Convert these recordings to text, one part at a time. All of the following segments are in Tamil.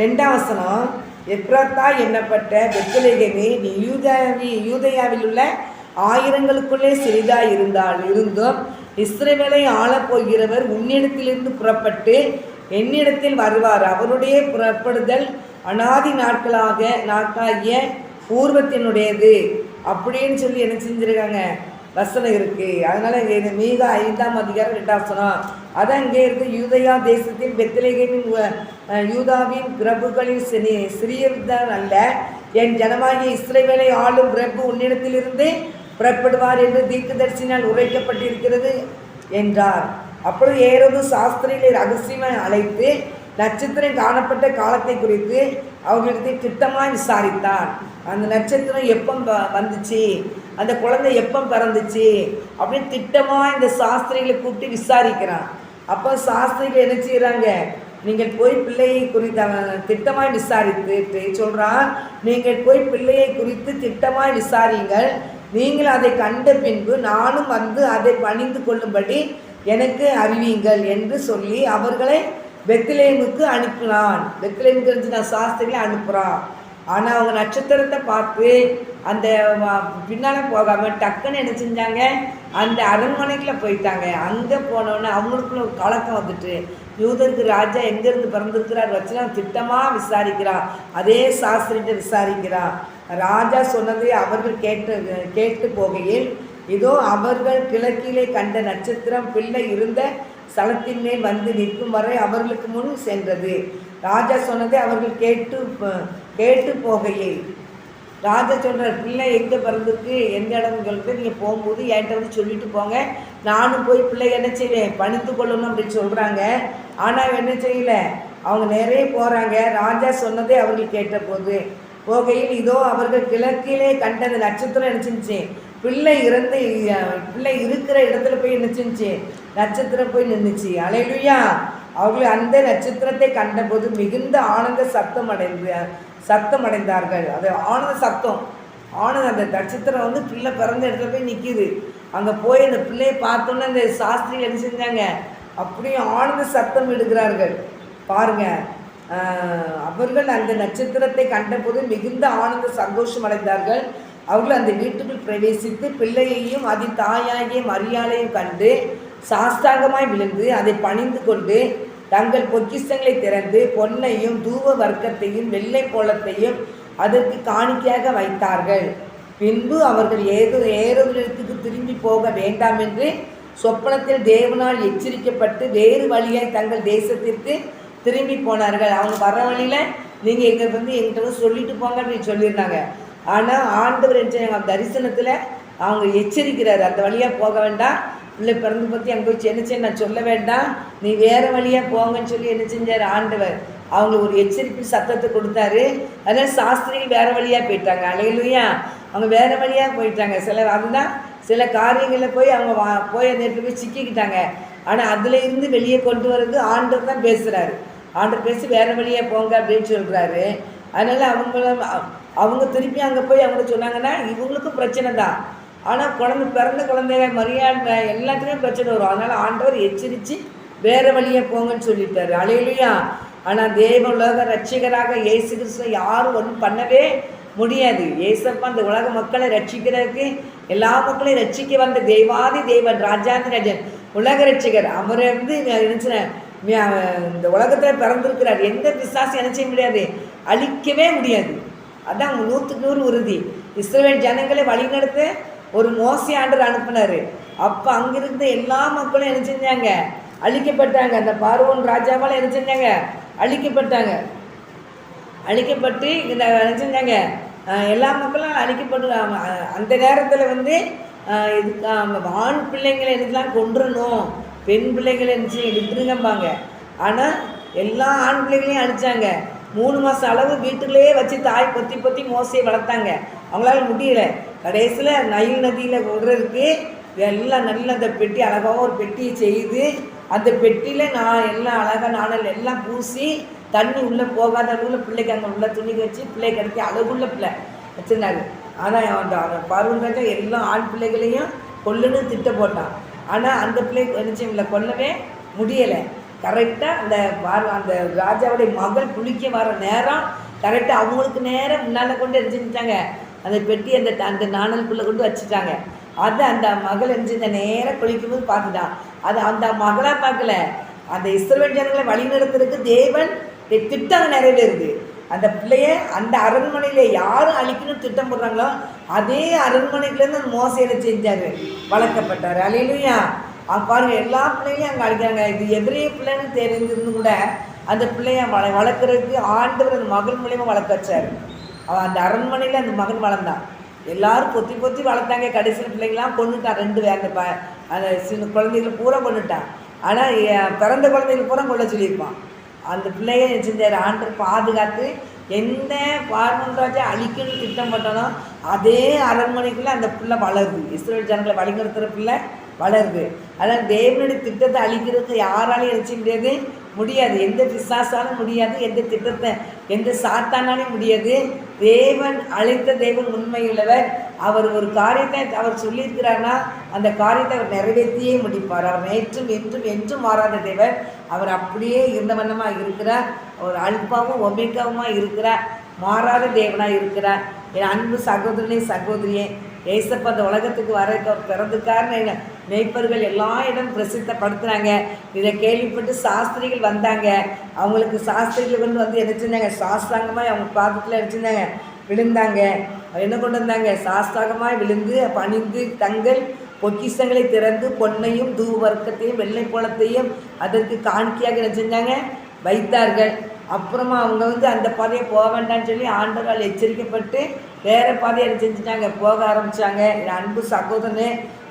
ரெண்டாவசனம் எப்ராத்தா எண்ணப்பட்ட பெத்தலேகமே நீ யூதாவி யூதயாவில் உள்ள ஆயிரங்களுக்குள்ளே சிறிதாய் இருந்தால் இருந்தும் இஸ்ரேவேலை ஆளப் போகிறவர் உன்னிடத்திலிருந்து புறப்பட்டு என்னிடத்தில் வருவார். அவருடைய புறப்படுதல் அனாதி நாட்களாக நாட்களாகிய பூர்வத்தினுடையது. அப்படின்னு சொல்லி என்ன செஞ்சுருக்காங்க? வசனம் இருக்குது அதனால் இது மீத ஐந்தாம் அதிகாரம் ரெண்டாம் சொன்னோம் அதான் இங்கே இருந்து யூதயா தேசத்தின் பெத்லேகேமின் யூதாவின் பிரபுகளில் சிறி சிறியர்தான் அல்ல. என் ஜனமாகிய இஸ்ரேவேலை ஆளும் பிரபு உன்னிடத்திலிருந்து புறப்படுவார் என்று தீர்க்கதரிசினால் உரைக்கப்பட்டிருக்கிறது என்றார். அப்பொழுது ஏறது சாஸ்திரிகளை ரகசியமாக அழைத்து நட்சத்திரம் காணப்பட்ட காலத்தை குறித்து அவர்களுக்கு திட்டமாக விசாரித்தார் அந்த நட்சத்திரம் எப்போ வந்துச்சு? அந்த குழந்தை எப்போ பிறந்துச்சு? அப்படின்னு திட்டமாக இந்த சாஸ்திரிகளை கூப்பிட்டு விசாரிக்கிறான். அப்போ சாஸ்திரிகள் என்ன செய்கிறாங்க நீங்கள் போய் பிள்ளையை குறித்த திட்டமாய் விசாரித்து சொல்கிறான் நீங்கள் போய் பிள்ளையை குறித்து திட்டமாய் விசாரியுங்கள். நீங்கள் அதை கண்ட பின்பு நானும் வந்து அதை பணிந்து கொள்ளும்படி எனக்கு அறிவியுங்கள் என்று சொல்லி அவர்களை வெத்திலேமுக்கு அனுப்பினான். வெத்திலேமுக்கு இருந்து நான் சாஸ்திரிகளை அனுப்புகிறான் ஆனால் அவங்க நட்சத்திரத்தை பார்த்து அந்த பின்னால் போகாமல் டக்குன்னு என்ன செஞ்சாங்க? அந்த அரண்மனைக்குள்ளே போயிட்டாங்க. அங்கே போனோடனே அவங்களுக்குள்ள ஒரு கலக்கம் வந்துட்டு யூதருக்கு ராஜா எங்கேருந்து பிறந்திருக்கிறார் வச்சுனா திட்டமாக விசாரிக்கிறான் அதே சாஸ்திரிகிட்ட விசாரிக்கிறான் ராஜா சொன்னதை அவர்கள் கேட்டு கேட்டு போகையில் இதோ அவர்கள் கிழக்கிலே கண்ட நட்சத்திரம் பிள்ளை இருந்த ஸ்தலத்தின் மேல் வந்து நிற்கும் வரை அவர்களுக்கு முன் சென்றது. ராஜா சொன்னதை அவர்கள் கேட்டு கேட்டு போகையில். ராஜா சொல்கிறார் பிள்ளை எங்கே பிறந்திருக்கு? எந்த இடம்னு சொல்லிட்டு நீங்கள் போகும்போது என்கிட்ட வந்து சொல்லிட்டு போங்க. நானும் போய் பிள்ளை என்ன செய்வேன் பணித்து கொள்ளணும் அப்படின்னு சொல்கிறாங்க ஆனால் என்ன செய்யல? அவங்க நிறைய போகிறாங்க ராஜா சொன்னதே அவர்கள் கேட்ட போது போகையில் இதோ அவர்கள் கிழக்கிலே கண்ட அந்த நட்சத்திரம் நினச்சிருந்துச்சு பிள்ளை இறந்து பிள்ளை இருக்கிற இடத்துல போய் நினச்சிருந்துச்சு நட்சத்திரம் போய் நின்றுச்சு அலையிலுயா! அவர்கள் அந்த நட்சத்திரத்தை கண்டபோது மிகுந்த ஆனந்த சத்தம் அடைந்து சத்தம் அடைந்தார்கள். அது ஆனந்த சத்தம். ஆனந்த அந்த நட்சத்திரம் வந்து பிள்ளை பிறந்த இடத்துல போய் நிற்கிது அங்கே போய் அந்த பிள்ளையை பார்த்தோன்னே அந்த சாஸ்திரிகள் என்ன செஞ்சாங்க? அப்படியே ஆனந்த சத்தம் எடுக்கிறார்கள் பாருங்க அவர்கள் அந்த நட்சத்திரத்தை கண்டபோது மிகுந்த ஆனந்த சந்தோஷம் அடைந்தார்கள். அவர்கள் அந்த வீட்டுக்குள் பிரவேசித்து பிள்ளையையும் அதி தாயாகிய மரியாதையும் கண்டு சாஸ்தாகமாய் விழுந்து அதை பணிந்து கொண்டு தங்கள் பொக்கிஷங்களை திறந்து பொன்னையும் தூவ வர்க்கத்தையும் வெள்ளை கோலத்தையும் அதற்கு காணிக்கையாக வைத்தார்கள். பின்பு அவர்கள் ஏதோ ஏறுதலத்துக்கு திரும்பி போக வேண்டாம் என்று சொப்பனத்தில் தேவனால் எச்சரிக்கப்பட்டு வேறு வழியாய் தங்கள் தேசத்திற்கு திரும்பி போனார்கள். அவங்க வர வழியில் நீங்கள் எங்கள் வந்து எங்கிட்ட வந்து சொல்லிட்டு போங்க அப்படின்னு சொல்லியிருந்தாங்க. ஆனால் ஆண்டவர் என்று செய்றாங்க, தரிசனத்தில் அவங்க எச்சரிக்கிறார். அந்த வழியாக போக வேண்டாம். பிள்ளை பிறந்து பற்றி அங்கே போய் என்ன செய்ய நான் சொல்ல வேண்டாம். நீ வேறு வழியாக போங்கன்னு சொல்லி என்ன செஞ்சார் ஆண்டவர். அவங்களுக்கு ஒரு எச்சரிப்பு சத்தத்தை கொடுத்தாரு. அதனால் சாஸ்திரிகள் வேறு வழியாக போயிட்டாங்க. அலையிலையா. அவங்க வேறு வழியாக போயிட்டாங்க. சிலர் அதுதான் சில காரியங்களில் போய் அவங்க வா போய் அந்த இடத்துல போய் சிக்கிக்கிட்டாங்க. ஆனால் அதில் இருந்து வெளியே கொண்டு வர்றது ஆண்டவர் தான் பேசுகிறாரு ஆண்டவர் பேசி வேறு வழியாக போங்க அப்படின்னு சொல்கிறாரு அதனால் அவங்கள அவங்க திருப்பி அங்கே போய் அவங்க சொன்னாங்கன்னா இவங்களுக்கும் பிரச்சனை தான். ஆனால் குழந்தை பிறந்த குழந்தைங்க மரியாதை எல்லாத்துலேயும் பிரச்சனை வரும். அதனால் ஆண்டவர் எச்சரித்து வேறு வழியாக போங்கன்னு சொல்லிட்டாரு. அலையிலையா. ஆனால் தேவ உலக ரட்சிகராக இயேசு கிறிஸ்துவை யாரும் ஒன்றும் பண்ணவே முடியாது. ஏசப்பா அந்த உலக மக்களை ரட்சிக்கிறதுக்கு எல்லா மக்களையும் ரட்சிக்க வந்த தெய்வாதி தெய்வன் ராஜாந்தி ராஜன் உலக ரட்சிகர். அவரை வந்து நினச்சின இந்த உலகத்தில் பிறந்திருக்கிறார். எந்த பிசாசு என்ன செய்ய முடியாது அழிக்கவே முடியாது. அதான் நூற்றுக்கு நூறு உறுதி. இஸ்ரேல் ஜனங்களை வழிநடத்த ஒரு மோசி ஆண்டர் அனுப்புனார். அப்போ அங்கிருந்த எல்லா மக்களும் என்ன செஞ்சாங்க? அழிக்கப்பட்டாங்க. அந்த பார்வன் ராஜாவால் என்ன செஞ்சாங்க? அழிக்கப்பட்டாங்க. அழிக்கப்பட்டு இந்த என்ன செஞ்சாங்க? எல்லா மக்களும் அழிக்கப்பட்டு அந்த நேரத்தில் வந்து இதுக்கு அவங்க ஆண் பிள்ளைங்களை என்னலாம் கொண்டுடணும் பெண் பிள்ளைங்களை என்ன விட்டுருங்கம்பாங்க ஆனால் எல்லா ஆண் பிள்ளைகளையும் அழிச்சாங்க மூணு மாதம் அளவு வீட்டுக்குள்ளேயே வச்சு தாய் பொத்தி பொத்தி மோசையை வளர்த்தாங்க. அவங்களால முடியல. கடைசியில் நயில் நதியில் விடுறதுக்கு எல்லாம் நல்ல அந்த பெட்டி அழகாக ஒரு பெட்டியை செய்து அந்த பெட்டியில் நான் எல்லாம் அழகாக நாணல் எல்லாம் பூசி தண்ணி உள்ளே போகாத அளவில் பிள்ளைக்கு அங்கே உள்ள துணி வச்சு பிள்ளை கிடைச்சி அழகுள்ள பிள்ளை வச்சிருந்தாரு. ஆனால் அந்த பருவம் ராஜா எல்லா ஆண் பிள்ளைகளையும் கொல்லுன்னு திட்ட போட்டான். ஆனால் அந்த பிள்ளை நிச்சயம் இல்லை கொல்லவே முடியலை. கரெக்டாக அந்த பார் அந்த ராஜாவுடைய மகள் குளிக்க வர நேரம் கரெக்டாக அவங்களுக்கு நேரம் முன்னால் கொண்டு எரிஞ்சுட்டாங்க அந்த பெட்டி அந்த அந்த நாணலுக்குள்ளே கொண்டு வச்சுட்டாங்க. அது அந்த மகள் எரிஞ்சிருந்த நேரம் குளிக்கும்போது பார்த்துட்டான். அது அந்த மகளாக பார்க்கல. அந்த இஸ்ரவேல் ஜனங்களை வழிநடத்துறதுக்கு தேவன் தி- திட்டம் நிறைவேறுது. அந்த பிள்ளைய அந்த அரண்மனையில் யாரும் அழிக்கணும்னு திட்டம் போடுறாங்களோ அதே அரண்மனைக்குலேருந்து அந்த மோசையில் செஞ்சார். வளர்க்கப்பட்டார். அலையிலையா பாருங்க எல்லா பிள்ளைகளையும் அங்கே அழிக்கிறாங்க. இது எதிரே பிள்ளைன்னு தெரிஞ்சிருந்து கூட அந்த பிள்ளைய வள வளர்க்குறதுக்கு ஆண்டவர் அந்த மகள் மூலியமா வளர்க்க வச்சார். அவன் அந்த அரண்மனையில் அந்த மகன் வளர்ந்தான். எல்லாரும் பொத்தி பொத்தி வளர்த்தாங்க. கடைசியில் பிள்ளைங்களாம் கொண்டுட்டான் ரெண்டு பேர் அந்த ப அந்த சின்ன குழந்தைகளை பூரா கொண்டுட்டான் ஆனால் பிறந்த குழந்தைகள் பூரா கொள்ள சொல்லியிருப்பான். அந்த பிள்ளைய செஞ்சார் ஆண்டு பாதுகாத்து என்ன பார்வன் ராஜா அழிக்கணும்னு திட்டம் பண்ணனோ அதே அரண்மனைக்குள்ளே அந்த பிள்ளை வளருது. இஸ்ரேல் ஜனங்களை வழிநடத்துகிற பிள்ளை வளருது. அதனால் தேவனுடைய திட்டத்தை அழிக்கிறதுக்கு யாராலையும் நினச்ச முடியாது. முடியாது. எந்த பிசாசாலும் முடியாது எந்த திட்டத்தை எந்த சாத்தானாலும் முடியாது. தேவன் அழைத்த தேவன் உண்மையுள்ளவர். அவர் ஒரு காரியத்தை அவர் சொல்லியிருக்கிறார்னா அந்த காரியத்தை அவர் நிறைவேற்றியே முடிப்பார். அவர் நேற்றும் என்றும் என்றும் மாறாத தேவர் அவர் அப்படியே இருந்த வண்ணமாக இருக்கிறார். அவர் அல்பாவும் ஒமேகாவுமாக இருக்கிறார். மாறாத தேவனாக இருக்கிறார். என் அன்பு சகோதரனே சகோதரியே ஏசப்ப அந்த உலகத்துக்கு வர அவர் பிறந்துக்காருன்னு மேய்ப்பர்கள் எல்லா இடம் பிரசித்தப்படுத்துகிறாங்க இதை கேள்விப்பட்டு சாஸ்திரிகள் வந்தாங்க. அவங்களுக்கு சாஸ்திரிகள் வந்து வந்து என்ன செஞ்சாங்க? சாஸ்திராங்கமாக அவங்க பாதத்தில் வச்சுருந்தாங்க விழுந்தாங்க. என்ன கொண்டு வந்தாங்க? சாஸ்திராகமாக விழுந்து பணிந்து தங்கள் பொக்கிஷங்களை திறந்து பொன்னையும் தூவர்க்கத்தையும் வெள்ளை குளத்தையும் அதற்கு காணிக்கையாக என்ன செஞ்சாங்க? வைத்தார்கள். அப்புறமா அவங்க வந்து அந்த பாதையை போக வேண்டாம்னு சொல்லி ஆண்டவரால் எச்சரிக்கப்பட்டு வேறு பாதையை என்ன செஞ்சுட்டாங்க? போக ஆரம்பித்தாங்க என் அன்பு சகோதரனு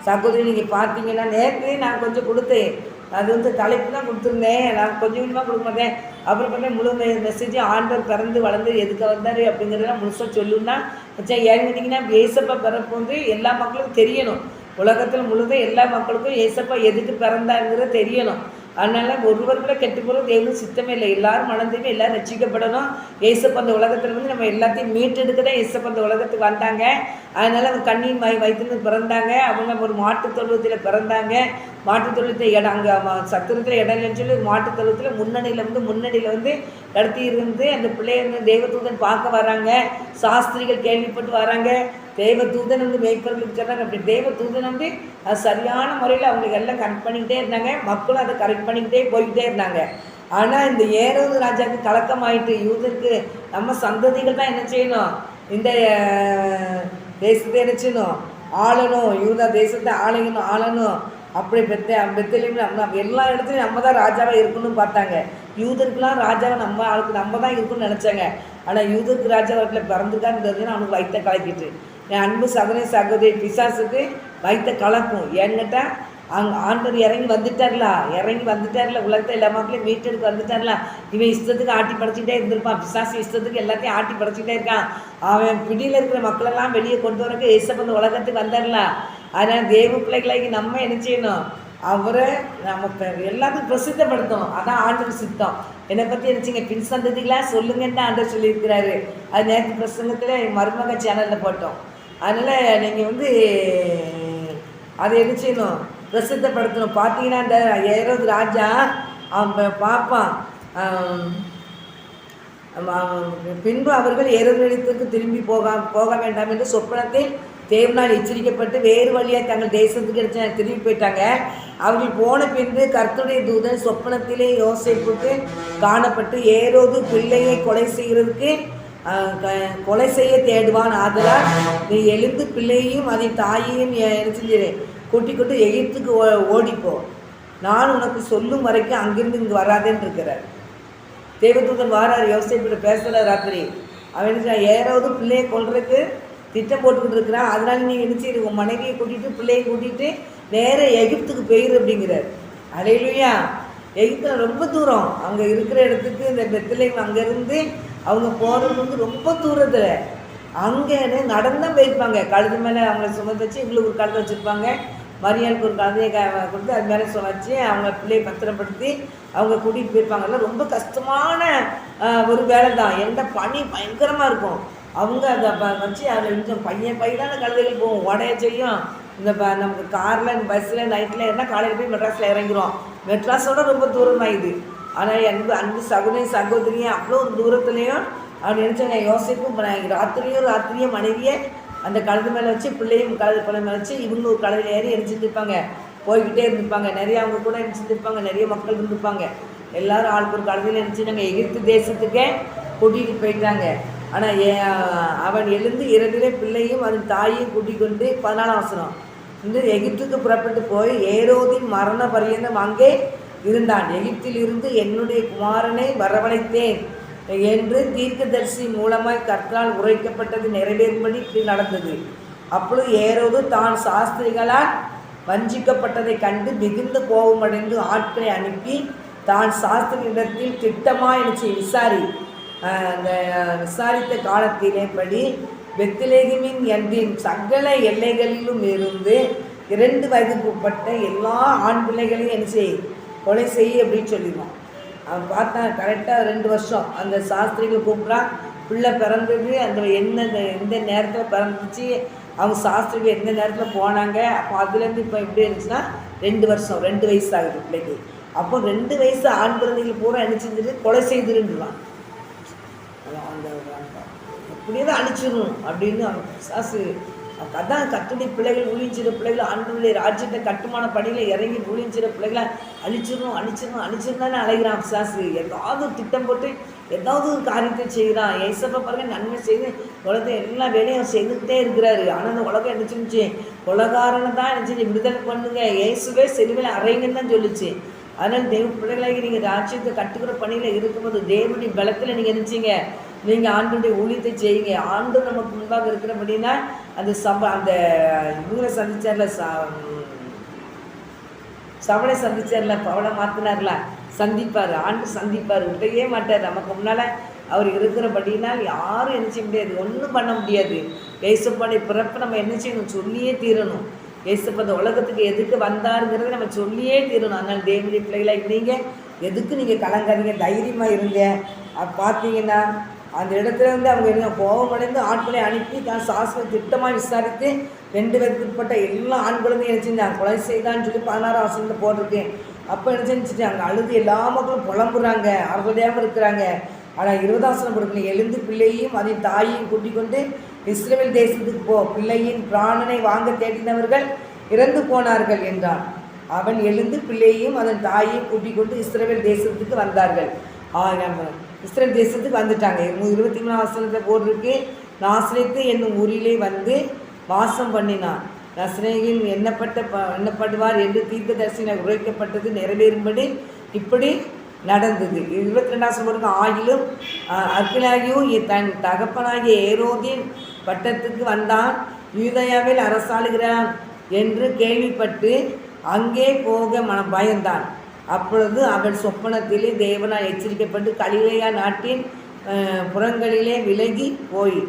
சகோதரி நீங்கள் பார்த்தீங்கன்னா நேரத்திலே நான் கொஞ்சம் கொடுத்தேன். அது வந்து தலைப்பு தான் கொடுத்துருந்தேன். நான் கொஞ்சம் கொஞ்சமாக கொடுக்க மாட்டேன். அப்புறம் பண்ண முழு மெசேஜ் ஆண்டவர் பிறந்து வளர்ந்து எதுக்கு வந்தார் அப்படிங்கிறதெல்லாம் முழுசாக சொல்லுன்னா வச்சா ஏன்னு ஏசப்பா பிறப்பு வந்து எல்லா மக்களுக்கும் தெரியணும். உலகத்தில் முழுதும் எல்லா மக்களுக்கும் ஏசப்பா எதுக்கு பிறந்தாங்கிறது தெரியணும். அதனால் ஒருவர் கூட கெட்டு போகிறது தேவனும் சித்தமே இல்லை. எல்லாரும் மனதையுமே எல்லாரும் ரசிக்கப்படணும் ஏசப்பா அந்த உலகத்தில் வந்து நம்ம எல்லாத்தையும் மீட்டெடுக்க தான் ஏசப்பா அந்த உலகத்துக்கு வந்தாங்க. அதனால் அவங்க கண்ணின் மை வைத்துன்னு பிறந்தாங்க. அவங்க ஒரு மாட்டுத் தொழுவத்தில் பிறந்தாங்க. மாட்டுத் தொழுவத்தில் இடம் அங்கே சத்திரத்தில் இடம் இல்லைன்னு சொல்லி மாட்டுத் தொழுவத்தில் முன்னணியில் வந்து முன்னணியில் வந்து நடத்தி இருந்து அந்த பிள்ளைய வந்து தேவதூதன் பார்க்க வராங்க. சாஸ்திரிகள் கேள்விப்பட்டு வராங்க. தேவதூதன் வந்து மேய்ப்பர்களுக்கு சொன்னாங்க அப்படி தேவதூதன் வந்து அது சரியான முறையில் அவங்களுக்கு எல்லாம் கரெக்ட் பண்ணிக்கிட்டே இருந்தாங்க. மக்களும் அதை கரெக்ட் பண்ணிக்கிட்டே போய்கிட்டே இருந்தாங்க. ஆனால் இந்த ஏரோது ராஜாவுக்கு கலக்கமாயிட்டு யூதருக்கு நம்ம சந்ததிகள் தான் என்ன செய்யணும்? இந்த தேசத்தை என்ன செய்யணும் ஆளணும் தான் தேசத்தை ஆளையணும் ஆளணும். அப்படி பெத்த பெத்தலையும் நம்ம எல்லா இடத்துலையும் நம்ம தான் ராஜாவாக இருக்கணும்னு பார்த்தாங்க. யூதருக்குலாம் ராஜாவை நம்ம ஆளுக்கு நம்ம தான் இருக்கணும்னு நினச்சாங்க. ஆனால் யூதருக்கு ராஜாவத்தில் பிறந்துக்கான்னு அவனுக்கு வைத்த கலக்கிட்டு. என் அன்பு சகோதரி சகோதரி பிசாசுக்கு வைத்த கலக்கும். ஏன்னுட்டா அங் ஆண்டவர் இறங்கி வந்துட்டார்ல? இறங்கி வந்துட்டார்ல? உலகத்தை எல்லா மக்களையும் மீட்டெடுக்க வந்துட்டார்லாம் இவன் இஷ்டத்துக்கு ஆட்டி படைச்சிக்கிட்டே இருந்திருப்பான். பிசாசு இஷ்டத்துக்கு எல்லாத்தையும் ஆட்டி படைச்சிக்கிட்டே இருக்கான். அவன் பிடியில் இருக்கிற மக்களெல்லாம் வெளியே கொண்டு வரக்கு ஏசப்ப உலகத்துக்கு வந்தார்லாம் அதனால் தேவ பிள்ளைகளாகி நம்ம என்ன செய்யணும்? அவரை நம்ம எல்லாத்தையும் பிரசித்தப்படுத்தணும். அதான் ஆண்டவர் சித்தம். என்னை பற்றி நினச்சிங்க பின் சந்ததிகளாக சொல்லுங்கன்னு தான் ஆண்டவர் சொல்லியிருக்கிறாரு. அது நேற்று பிரசங்கத்தில் மருமக சேனலில் போட்டோம். அதனால் நீங்கள் வந்து அதை என்ன செய்யணும்? பிரசித்தப்படுத்தணும் பார்த்தீங்கன்னா இந்த ஏரோது ராஜா அவன் பார்ப்பான் பின்பு அவர்கள் ஏரோதிடத்துக்கு திரும்பி போக போக வேண்டாம் என்று சொப்பனத்தில் தேவனால் எச்சரிக்கப்பட்டு வேறு வழியாக தங்கள் தேசத்துக்கு எடுத்து திரும்பி போயிட்டாங்க. அவர்கள் போன பின்பு கர்த்தருடைய தூதன் சொப்பனத்திலே யோசிப்புக்கு காணப்பட்டு ஏரோது பிள்ளையை கொலை செய்கிறதுக்கு க- கொலை செய்ய தேடுவான். ஆதலால் நீ எழுந்து பிள்ளையையும் அதன் தாயையும் எடுத்துரு கூட்டி கொண்டு எகிப்துக்கு ஓ ஓடிப்போ. நான் உனக்கு சொல்லும் வரைக்கும் அங்கிருந்து இங்கே வராதேன்னு இருக்கிறார். தேவதூதன் வாரார் யோசிப்பிட்டு பேசல ராத்திரி. அவன் யாராவது ஏறாவது பிள்ளையை கொள்றதுக்கு திட்டம் போட்டுக்கிட்டு இருக்கிறான். அதனால நீ என்ன செய்யுது உன் மனைவியை கூட்டிட்டு பிள்ளையை கூட்டிட்டு நேராக எகிப்துக்கு போயிரு அப்படிங்கிறார். அலையிலுயா. எகிப்தில் ரொம்ப தூரம். அவங்க இருக்கிற இடத்துக்கு இந்த பெத்திலையும் அங்கேருந்து அவங்க போகிறது வந்து ரொம்ப தூரத்தில். அங்கே நடந்தான் போயிருப்பாங்க. கழுது மேலே அவங்கள சுமந்து வச்சு இவ்வளோ ஒரு கழுதை வச்சுருப்பாங்க. மரியாளுக்கு ஒரு குழந்தைய கொடுத்து அது மேலே வச்சு அவங்க பிள்ளையை பத்திரப்படுத்தி அவங்க கூட்டிகிட்டு போயிருப்பாங்கல்ல ரொம்ப கஷ்டமான ஒரு வேலை தான். எந்த பனி பயங்கரமாக இருக்கும். அவங்க அதை ப- வச்சு அதில் கொஞ்சம் பையன் பையனான கழுதைகள் போகும். உடைய செய்யும். இந்த ப நமக்கு காரில் பஸ்ஸில் நைட்டில் என்ன காலையில் போய் மெட்ராஸில் இறங்கிரும். மெட்ராஸோட ரொம்ப தூரமாக இது ஆனால் அன்பு அன்பு சகுனையும் சகோதரியும் அவ்வளோ ஒரு தூரத்துலேயும் அவர் நினச்சாங்க யோசிப்பும் ராத்திரியும் ராத்திரியும் மனைவியை அந்த கழுது மேலே வச்சு பிள்ளையும் கழுது கொலை மேலே வச்சு இவங்க ஒரு கழுதில் ஏறி எரிஞ்சுட்டு இருப்பாங்க. போய்கிட்டே இருந்திருப்பாங்க. நிறைய அவங்க கூட எரிஞ்சுட்டு இருப்பாங்க. நிறைய மக்கள் இருந்திருப்பாங்க. எல்லாரும் ஆளுக்கு ஒரு கழுதியில் எரிஞ்சு நாங்கள் எகிப்து தேசத்துக்கே கூட்டிகிட்டு போயிட்டாங்க. ஆனால் ஏ அவன் எழுந்து இரவிலே பிள்ளையும் அதன் தாயையும் கூட்டிக் கொண்டு பதினாலாம் அவசரம் வந்து எகிப்துக்கு புறப்பட்டு போய் ஏரோதின் மரண பரியந்தம் அங்கே இருந்தான். எகிப்தில் இருந்து என்னுடைய குமாரனை வரவழைத்தேன். என்று தீர்க்கதரிசி மூலமாய் கற்றால் உரைக்கப்பட்டது நிறைவேறும்படி இப்படி நடந்தது. அப்பொழுது ஏரோது தான் சாஸ்திரிகளால் வஞ்சிக்கப்பட்டதை கண்டு மிகுந்த கோபமடைந்து ஆட்களை அனுப்பி தான் சாஸ்திரியிடத்தில் திட்டமாக எனக்கு விசாரி. அந்த விசாரித்த காலத்திலேபடி பெத்திலேகமின் என்றின் சகல எல்லைகளிலும் இருந்து இரண்டு வயதுக்குட்பட்ட எல்லா ஆண் பிள்ளைகளையும் என்ன செய் கொலை செய் அப்படின்னு சொல்லிடுவான் அவன் பார்த்தான் கரெக்டாக ரெண்டு வருஷம். அந்த சாஸ்திரிகள் கூப்பிட்றான் பிள்ளை பிறந்தது அந்த என்ன எந்த நேரத்தில் பிறந்துச்சு அவங்க சாஸ்திரிகள் எந்த நேரத்தில் போனாங்க அப்போ அதுலேருந்து இப்போ எப்படி இருந்துச்சுன்னா ரெண்டு வருஷம் ரெண்டு வயசு ஆகுது பிள்ளைக்கு. அப்போ ரெண்டு வயசு ஆண் குழந்தைகள் பூரா என்ன செஞ்சுட்டு கொலை செய்திருந்துருவான் அந்த அப்படியே தான் அழிச்சிடணும் அப்படின்னு அவன் சாஸ்திரி அதான் கத்துடைய பிள்ளைகள் ஊழிஞ்சிற பிள்ளைகள் ஆண்டுடைய ராஜ்யத்தை கட்டுமான பணியில் இறங்கி ஊழிஞ்சிற பிள்ளைகளை அழிச்சிடணும் அழிச்சிடணும் அழிச்சிடணும் தானே அலைகிறான் சாசு ஏதாவது திட்டம் போட்டு ஏதாவது ஒரு காரியத்தை செய்கிறான். ஏசப்ப பாருங்க நன்மை செய்து உலகத்தை எல்லா வேலையும் செய்துக்கிட்டே இருக்கிறாரு. ஆனால் அந்த உலகம் என்ன சொல்லிச்சு? உலகாரனை தான் என்ன செஞ்சு விடுதலை பண்ணுங்க. ஏசுவே செலுவில் அறைங்கன்னு தான் சொல்லுச்சு. அதனால் தெய்வ பிள்ளைகளாகி நீங்கள் ராஜ்யத்தை கட்டுக்கிற பணியில் இருக்கும்போது தேவனுடைய பலத்தில் நீங்கள் நினச்சிங்க நீங்கள் ஆண்களுடைய ஊழியத்தை செய்யுங்க. ஆண்கள் நமக்கு முன்பாக இருக்கிறபடினா அந்த சப அந்த இவங்களை சந்திச்சார்ல ச சவளை சந்திச்சார்ல பவளை மாற்றினார்ல சந்திப்பார். ஆண்டு சந்திப்பார். விட்டவே மாட்டார். நமக்கு முன்னால் அவர் இருக்கிறபடினால் யாரும் என்ன செய்ய முடியாது. ஒன்றும் பண்ண முடியாது. ஏசப்பாடைய பிறப்பை நம்ம என்ன செய்யணும்? சொல்லியே தீரணும். ஏசப்பா இந்த உலகத்துக்கு எதுக்கு வந்தாருங்கிறத நம்ம சொல்லியே தீரணும். அதனால் தேவனுடைய பிள்ளைகளாக நீங்கள் எதுக்கு நீங்கள் கலங்காதீங்க? தைரியமாக இருங்க. பார்த்தீங்கன்னா அந்த இடத்துலருந்து அவங்க என்ன கோபமடைந்து ஆட்களை அனுப்பி தான் சாஸ்திர திட்டமாக விசாரித்து ரெண்டு பேருக்கு உட்பட்ட எல்லா ஆண் குழந்தையும் செஞ்சாங்க? கொலை செய்தான்னு சொல்லி பதினாறு ஆசிரியர் போட்டிருக்கேன் அப்போ என்ன அங்கே அழுது எல்லா மக்களும் புலம்புறாங்க அறுபடியாமல் இருக்கிறாங்க. ஆனால் இருபதாசனம் கொடுக்கணும் எழுந்து பிள்ளையும் அதன் தாயையும் கூட்டிக் கொண்டு இஸ்ரேல் தேசத்துக்கு போ. பிள்ளையின் பிராணனை வாங்க தேடினவர்கள் இறந்து போனார்கள் என்றான். அவன் எழுந்து பிள்ளையையும் அதன் தாயையும் கூட்டிக் கொண்டு இஸ்ரேல் தேசத்துக்கு வந்தார்கள். ஆ, இஸ்ரேல் தேசத்துக்கு வந்துட்டாங்க. இருபத்தி மூணாம் வசனத்தில் போட்டிருக்கு. நாசிரியத்து என்னும் ஊரிலே வந்து வாசம் பண்ணினான் நஸ்ரேயின் எண்ணப்பட்ட ப எண்ணப்படுவார் என்று தீர்க்கதரிசன உரைக்கப்பட்டது நிறைவேறும்படி இப்படி நடந்தது. இருபத்தி ரெண்டாம் சொல்லுங்க ஆயிலும் அர்கிலாகியும் தன் தகப்பனாகிய ஏரோதின் பட்டத்துக்கு வந்தான். யூதயாவில் அரசாளுகிறான் என்று கேள்விப்பட்டு அங்கே போக மன பயந்தான். அப்பொழுது அவள் சொப்பனத்திலே தேவனால் எச்சரிக்கப்பட்டு கலிலேயா நாட்டின் புறங்களிலே விலகி போய்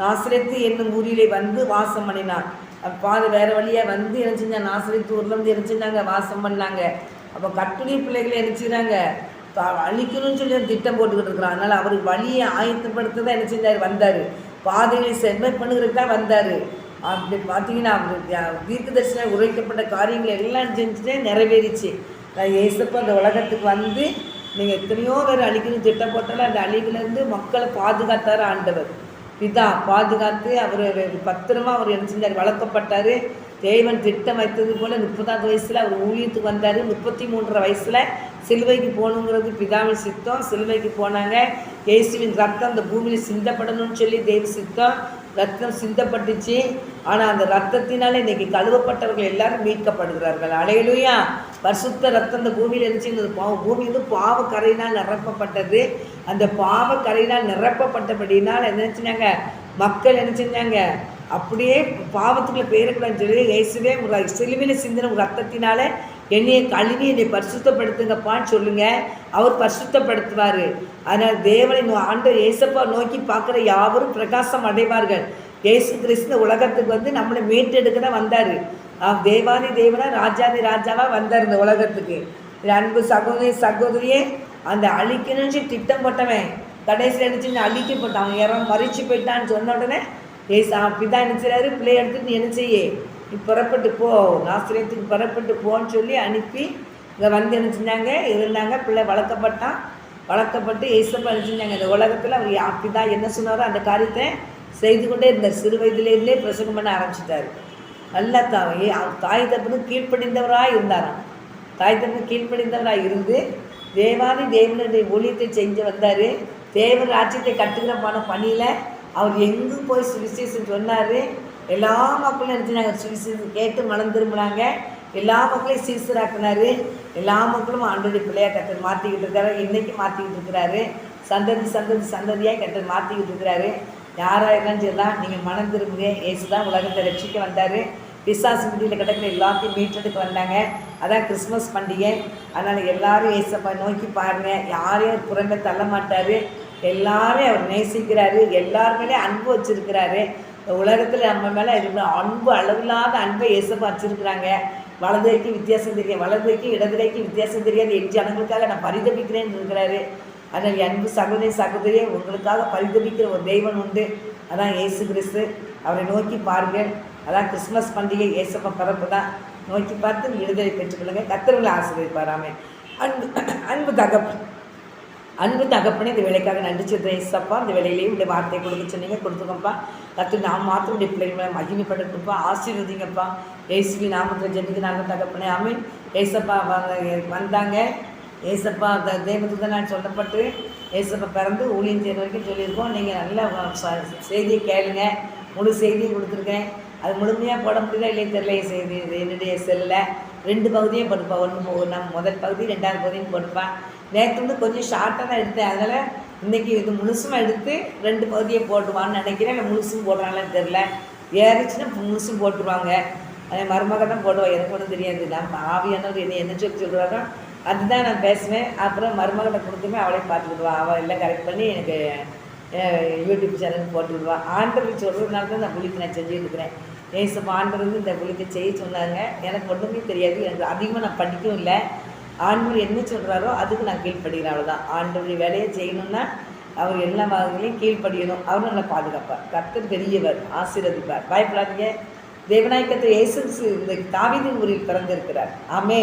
நாசிரத்து என்னும் ஊரிலே வந்து வாசம் பண்ணினான். பாது பாதை வேறு வழியாக வந்து என்ன செஞ்சாங்க நாசிரத்து ஊரில் வந்து என்ன செஞ்சாங்க? வாசம் பண்ணாங்க. அப்போ கட்டுரை பிள்ளைகளை என்ன செய்கிறாங்க அழிக்கணும்னு சொல்லி திட்டம் போட்டுக்கிட்டு இருக்கிறான். அதனால் அவருக்கு வழியை ஆயத்தப்படுத்த தான் என்ன செஞ்சார்? வந்தார். பாதைகளை செம்மை பண்ணுகிறதுக்கு தான் வந்தார். அப்படி பார்த்தீங்கன்னா அவர் தீர்க்க தரிசனம் உரைக்கப்பட்ட காரியங்கள் எல்லாம் செஞ்சுட்டே நிறைவேறிச்சு. நான் இந்த அந்த உலகத்துக்கு வந்து நீங்கள் எத்தனையோ பேர் அழிக்கணும் திட்டம் போட்டாலும் அந்த அழிவுலேருந்து மக்களை பாதுகாத்தார் ஆண்டவர். பிதா பாதுகாத்து அவர் பத்திரமா அவர் என்ன செஞ்சார்? வளர்க்கப்பட்டார். தேவன் திட்டம் வைத்தது போல் முப்பதாவது வயசில் அவர் ஊழியத்துக்கு வந்தார். முப்பத்தி மூன்றரை வயசில் சிலுவைக்கு போகணுங்கிறது பிதாவின் சித்தம். சிலுவைக்கு போனாங்க. இயேசுவின் ரத்தம் அந்த பூமியில் சிந்தப்படணும்னு சொல்லி தேவ சித்தம் ரத்தம் சிந்தப்பட்டுச்சு. ஆனால் அந்த ரத்தத்தினால இன்னைக்கு கழுவப்பட்டவர்கள் எல்லாரும் மீட்கப்படுகிறார்கள். அலையிலுயா. பரிசுத்த ரத்தம் இந்த பூமியில் இருந்துச்சுங்கிறது இந்த பா- பூமி வந்து பாவ கரையினால் நிரப்பப்பட்டது. அந்த பாவ கரையினால் நிரப்பப்பட்டபடினால் என்ன செஞ்சாங்க மக்கள் என்ன செஞ்சாங்க அப்படியே பாவத்துக்குள்ளே பேரக்கூடாதுன்னு சொல்லி இயேசுவே சிலுவையில் சிந்தின ரத்தத்தினால என்னையை கழுவி என்னை பரிசுத்தப்படுத்துங்கப்பான்னு சொல்லுங்க. அவர் பரிசுத்தப்படுத்துவார். அதனால் தேவனை ஆண்டு ஆண்டவர் இயேசப்பா நோக்கி பார்க்குற யாவரும் பிரகாசம் அடைவார்கள். இயேசு கிறிஸ்து உலகத்துக்கு வந்து நம்மளை மீட்டெடுக்க தான் வந்தார் தேவாதி தேவனா ராஜாதி ராஜாவாக வந்தார் இந்த உலகத்துக்கு. அன்பு சகோதரி சகோதரியே அந்த அழிக்கணும்னு திட்டம் போட்டவன் கடைசியில் என்ன அழிக்க போட்டான். அவன் இறம் மறிச்சு போயிட்டான்னு சொன்ன உடனே ஏசு பிதா நினைச்சாரு பிள்ளை எடுத்துட்டு நீ என்ன செய்ய? நீ புறப்பட்டு போ ஆசிரியத்துக்கு புறப்பட்டு போன்னு சொல்லி அனுப்பி இங்கே வந்து என்ன செஞ்சாங்க? இருந்தாங்க பிள்ளை வளர்க்கப்பட்டான். வளர்க்கப்பட்டு ஏசப்பா என்ன செஞ்சாங்க? இந்த உலகத்தில் அவர் அப்படி தான் என்ன சொன்னாரோ அந்த காரியத்தை செய்து கொண்டே இருந்தார். சிறு வயதிலேருந்தே பிரசங்கம் பண்ண ஆரம்பிச்சிட்டாரு. நல்லா தாய் ஏ தாய் தப்புன்னு கீழ்ப்படிந்தவராக இருந்தாராம். தாய் தப்பு கீழ்ப்படிந்தவராக இருந்து தேவாதி தேவனுடைய ஊழியத்தை செஞ்சு வந்தார். தேவன் ராஜ்யத்தை கட்டுகிறப்பான பணியில் அவர் எங்கும் போய் சுவிசேஷம் சொன்னார். எல்லா மக்களும் நினச்சினாங்க சுவிசேஷம் கேட்டு மனம் திரும்பினாங்க. எல்லா மக்களையும் சீசராக்குனாரு எல்லா மக்களும் ஆண்டோடைய பிள்ளையாக கத்தர் மாற்றிக்கிட்டு இருக்காரு. இன்றைக்கும் மாற்றிக்கிட்டு இருக்கிறாரு. சந்ததி சந்ததி சந்ததியாக கத்தர் மாற்றிக்கிட்டு இருக்கிறாரு. யாராக இருந்தாலும் சரிதான். நீங்கள் மனம் திரும்புங்க. ஏசு தான் உலகத்தை ரட்சிக்க வந்தார். பிசாசு முடியில் கிடக்கிற எல்லாத்தையும் மீட்டெடுக்க வந்தாங்க. அதான் கிறிஸ்மஸ் பண்டிகை. அதனால் எல்லாரும் ஏசப்பா நோக்கி பாருங்கள் யாரையும் புறமே தள்ள மாட்டார் எல்லாரையும் அவர் நேசிக்கிறாரு. எல்லாருமே அன்பு வச்சுருக்கிறாரு. இந்த உலகத்தில் நம்ம மேலே இருக்கிற அன்பு அளவில்லாத அன்பை ஏசப்பா வச்சிருக்கிறாங்க. வலது கைக்கு வித்தியாசம் தெரியும் வலது கைக்கு இடது கைக்கு வித்தியாசம் தெரியாது. என் ஜனங்களுக்காக நான் பரிதபிக்கிறேன்னு இருக்கிறாரு அதனால் அன்பு சகோதரி சகோதரியே உங்களுக்காக பரிதபிக்கிற ஒரு தெய்வன் உண்டு. அதான் இயேசு கிறிஸ்து. அவரை நோக்கி பாருங்கள் அதான் கிறிஸ்மஸ் பண்டிகை ஏசப்பா பிறப்பு தான். நோக்கி பார்த்து விடுதலை பெற்றுக்கொள்ளுங்க. ஆசிரியர் ஆசீர்வதிப்பாராமே. அன்பு அன்பு தகப்பு அன்பு தகப்பனே இந்த வேலைக்காக நன்றி சொல்கிறேன் ஏசப்பா இந்த வேலையிலேயே உடைய வார்த்தை கொடுக்க சொன்னீங்க. கொடுத்துக்கப்பா கற்று நான் மாத்திரம் உடைய பிள்ளைங்க மகிமைப்பட்டுப்பா ஆசீர்வதிங்கப்பா. ஏசுவி நாமத்தில் ஜெபிக்கு நாங்கள் தகப்பனே. அமீன் ஏசப்பா வ- வந்தாங்க. ஏசப்பா த- நான் சொல்லப்பட்டு ஏசப்பா பிறந்து ஊழியம் செய்கிற வரைக்கும் சொல்லியிருக்கோம். நீங்கள் நல்ல செய்தியை கேளுங்க. முழு செய்தியும் கொடுத்துருக்கேன். அது முழுமையாக போட முடியல இல்லையே தெரியல செய்தி. என்னுடைய செல்லில் ரெண்டு பகுதியும் போட்டுப்பா. ஒன்று நான் முதல் பகுதி ரெண்டாவது பகுதியும் போட்டுப்பேன் நேற்று வந்து கொஞ்சம் ஷார்ட்டாக தான் எடுத்தேன். அதனால் இன்றைக்கி இது முழுசும் எடுத்து ரெண்டு பகுதியை போட்டுவான்னு நினைக்கிறேன். இல்லை முழுசும் போடுறாங்களான்னு தெரில ஏறிச்சுன்னா முழுசும் போட்டுருவாங்க. அதே மருமக தான் போடுவா. எனக்கு ஒன்றும் தெரியாது. நான் ஆவியானவர் என்ன என்ன சொல்லி சொல்கிறாரோ அதுதான் நான் பேசுவேன். அப்புறம் மருமகளை கொடுத்துமே அவளே பார்த்துக்கிடுவா. அவள் எல்லாம் கரெக்ட் பண்ணி எனக்கு யூடியூப் சேனல் போட்டு விடுவா ஆண்டவர் சொல்கிறதுனால தான் நான் புளிக்கு நான் செஞ்சுட்டு இருக்கிறேன். ஏசப்பா ஆண்டவர் வந்து இந்த புளிக்கு செய்ய சொன்னாங்க. எனக்கு ஒன்றுமே தெரியாது. எனக்கு அதிகமாக நான் படிக்கவும் இல்லை. ஆண்டவர் என்ன சொல்கிறாரோ அதுக்கு நான் கீழ்ப்படுகிறேன் அவ்வளோதான் ஆண்டவருடைய வேலையை செய்யணும்னா அவர் எல்லா வகையிலையும் கீழ்ப்படியணும். அவர் நல்லா பாதுகாப்பார். கர்த்தர் பெரியவர் ஆசீர்வதிப்பார். பயப்படாதீங்க தேவநாயகத்தை இயேசு இந்த தாவிதின் ஊரில் பிறந்திருக்கிறார். ஆமே